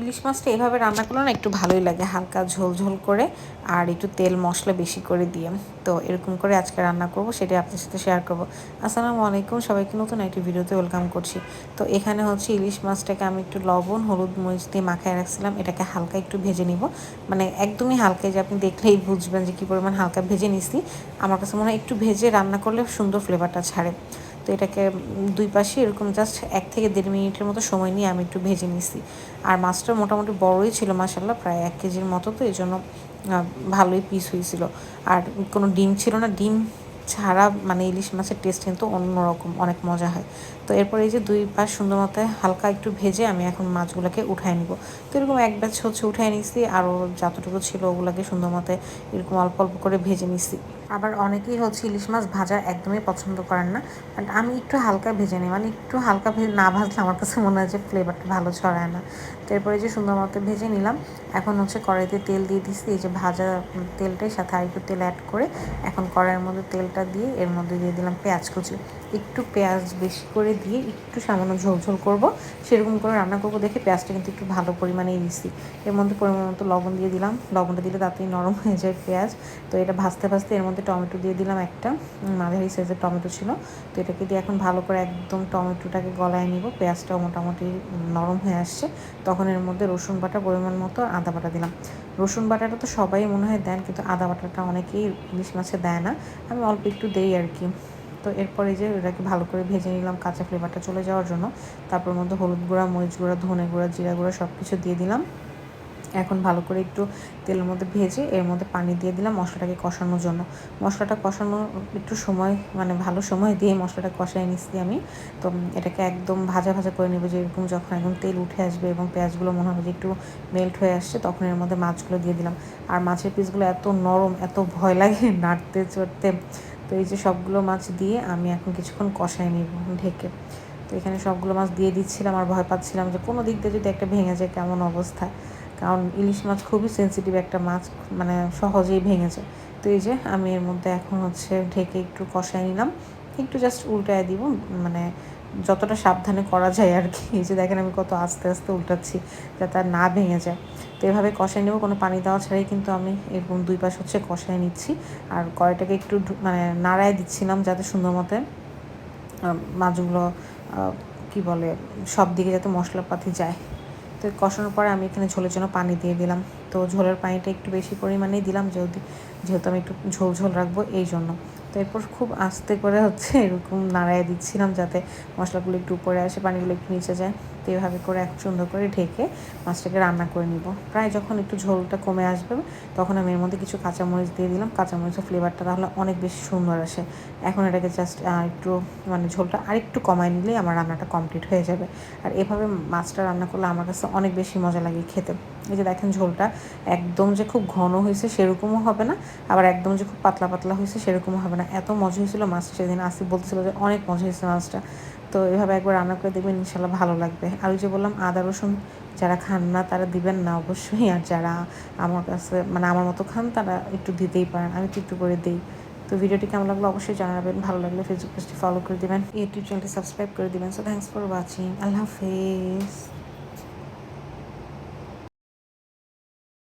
ইলিশ মাছটা এভাবে রান্না করলে না একটু ভালোই লাগে, হালকা ঝোল ঝোল করে আর একটু তেল মশলা বেশি করে দিয়ে। তো এরকম করে আজকে রান্না করব, সেটাই আপনার সাথে শেয়ার করব। আসসালামু আলাইকুম সবাইকে, নতুন একটি ভিডিওতে ওয়েলকাম করছি। তো এখানে হচ্ছে ইলিশ মাছটাকে আমি একটু লবণ, হলুদ মরিচ দিয়ে মাখায় রাখছিলাম, এটাকে হালকা একটু ভেজে নিব। মানে একদমই হালকা যে আপনি দেখলেই বুঝবেন যে কী পরিমাণ হালকা ভেজে নিছি। আমার কাছে মনে হয় একটু ভেজে রান্না করলে সুন্দর ফ্লেভারটা ছাড়ে। তো এটাকে দুই পাশে এরকম জাস্ট এক থেকে দেড় মিনিটের মতো সময় নিয়ে আমি একটু ভেজে নিছি। আর মাছটা মোটামুটি বড়ই ছিল মাসাল্লাহ প্রায় এক কেজির মতো, তো এই জন্য ভালোই পিস হয়েছিল। আর কোনো ডিম ছিল না, ডিম ছাড়া মানে ইলিশ মাছের টেস্ট কিন্তু অন্যরকম, অনেক মজা হয়। তো এরপর এই যে দুই পাশ সুন্দর মতো হালকা একটু ভেজে আমি এখন মাছগুলোকে উঠায় নিব। তো এরকম এক ব্যাচ হচ্ছে উঠায় নিছি, আরও যতটুকু ছিল ওগুলোকে সুন্দর মতো এরকম অল্প অল্প করে ভেজে নিছি। আবার অনেকেই হচ্ছে ইলিশ মাছ ভাজা একদমই পছন্দ করেন না বাট আমি একটু হালকা ভেজে নিই। মানে একটু হালকা ভেজে না ভাজলে আমার কাছে মনে হয় যে ফ্লেভারটা ভালো ছড়ায় না। তো এরপরে যে সুন্দর মতো ভেজে নিলাম, এখন হচ্ছে কড়াইতে তেল দিয়ে দিচ্ছি এই যে ভাজা তেলটাই সাথে আর একটু তেল অ্যাড করে এখন কড়াইয়ের মধ্যে তেলটা দিয়ে এর মধ্যে দিয়ে দিলাম পেঁয়াজ কুচি। একটু পেঁয়াজ বেশি করে দিয়ে একটু সামান্য ঝোল ঝোল করব। সেরকম করে রান্না করব দেখে পেঁয়াজটা কিন্তু একটু ভালো পরিমাণেই দিচ্ছি এর মধ্যে পরিমাণ মতো লবণ দিয়ে দিলাম। লবণটা দিলে তাড়াতাড়ি নরম হয়ে যায় পেঁয়াজ। তো এটা ভাজতে ভাজতে এর মধ্যে টমেটো দিয়ে দিলাম একটা। মাঝারি সাইজের টমেটো ছিল। তো এটাকে দিয়ে এখন ভালো করে একদম টমেটোটাকে গলায় নিব। পেঁয়াজটাও মোটামুটি নরম হয়ে আসছে। তখন এর মধ্যে রসুন বাটা পরিমাণ মতো আদা বাটা দিলাম। রসুন বাটাটা তো সবাই মনে হয় দেন, কিন্তু আদা বাটাটা অনেকেই ইলিশ মাছে দেয় না। আমি অল্প একটু দেই আর কি। তো এরপরে যে এটাকে ভালো করে ভেজে নিলাম কাঁচা ফ্লেভারটা চলে যাওয়ার জন্য। তারপর মধ্যে হলুদ গুঁড়া, মরিচ গুঁড়া, ধনে গুঁড়া, জিরা গুঁড়া সব কিছু দিয়ে দিলাম। এখন ভালো করে একটু তেলের মধ্যে ভেজে এর মধ্যে পানি দিয়ে দিলাম মশলাটাকে কষানোর জন্য। মশলাটা কষানো একটু সময় মানে ভালো সময় দিয়ে মশলাটা কষাই নিচ্ছি আমি। তো এটাকে একদম ভাজা ভাজা করে নেব যে এরকম যখন একদম তেল উঠে আসবে এবং পেঁয়াজগুলো মনে হবে যে একটু মেল্ট হয়ে আসছে, তখন এর মধ্যে মাছগুলো দিয়ে দিলাম। আর মাছের পিসগুলো এত নরম, এত ভয় লাগে নাড়তে চড়তে। তো এই যে সবগুলো মাছ দিয়ে আমি এখন কিছুক্ষণ কষাই নিব ঢেকে। তো এখানে সবগুলো মাছ দিয়ে দিচ্ছিলাম আর ভয় পাচ্ছিলাম যে কোনো দিক দিয়ে যদি একটা ভেঙে যায় কেমন অবস্থা। কারণ ইলিশ মাছ খুবই সেন্সিটিভ একটা মাছ মানে সহজেই ভেঙে যায়। তো এই যে আমি এর মধ্যে এখন হচ্ছে ঢেকে একটু কষাই নিলাম। একটু জাস্ট উল্টায় দিব মানে যতটা সাবধানে করা যায় আর কি। এই যে দেখেন আমি কত আস্তে আস্তে উল্টাচ্ছি, যাতে আর না ভেঙে যায়। তো এভাবে কষাই নেব, কোনো পানি দেওয়া ছাড়াই কিন্তু আমি এরকম দুই পাশ হচ্ছে কষাই নিচ্ছি। আর কড়াইটাকে একটু মানে নাড়ায় দিচ্ছিলাম যাতে সুন্দর মতে মাছগুলো কী বলে, সব দিকে যাতে মশলাপাতি যায়। তো কষানোর পরে আমি এখানে ঝোলের জন্য পানি দিয়ে দিলাম। তো ঝোলের পানিটা একটু বেশি পরিমাণেই দিলাম, যেহেতু যেহেতু আমি একটু ঝোল ঝোল রাখব এই জন্য। তো এরপর খুব আস্তে করে হচ্ছে এরকম নাড়াই দিচ্ছিলাম যাতে মশলাগুলো একটু উপরে আসে, পানিগুলো একটু নিচে যায়। তো এভাবে করে এক সুন্দর করে ঢেকে মাছটাকে রান্না করে নিব। প্রায় যখন একটু ঝোলটা কমে আসবে, তখন আমি এর মধ্যে কিছু কাঁচামরিচ দিয়ে দিলাম। কাঁচামরিচের ফ্লেভারটা তাহলে অনেক বেশি সুন্দর আসে। এখন এটাকে জাস্ট একটু মানে ঝোলটা আরেকটু কমায় নিলেই আমার রান্নাটা কমপ্লিট হয়ে যাবে। আর এভাবে মাছটা রান্না করলে আমার কাছে অনেক বেশি মজা লাগে খেতে। এই যে দেখেন ঝোলটা, একদম যে খুব ঘন হয়েছে সেরকমও হবে না, আবার একদম যে খুব পাতলা পাতলা হয়েছে সেরকমও হবে না। এত মজা হয়েছিল মাছটা, সেদিন আসি বলতেছিল যে অনেক মজা হয়েছে মাছটা। তো এভাবে একবার রান্না করে দেখবেন ইনশাল্লাহ ভালো লাগবে। আর ওই যে বললাম, আদা, রসুন যারা খান না তারা দিবেন না অবশ্যই, আর যারা আমার কাছে মানে আমার মতো খান তারা একটু দিতেই পারেন, আমি তো একটু করে দিই। তো ভিডিওটি কেমন লাগল অবশ্যই জানাবেন, ভালো লাগলে ফেসবুক পেজটি ফলো করে দিবেন ইউটিউব চ্যানেলটি সাবস্ক্রাইব করে দিবেন। সো থ্যাংকস ফর ওয়াচিং আল্লাহ হাফেজ।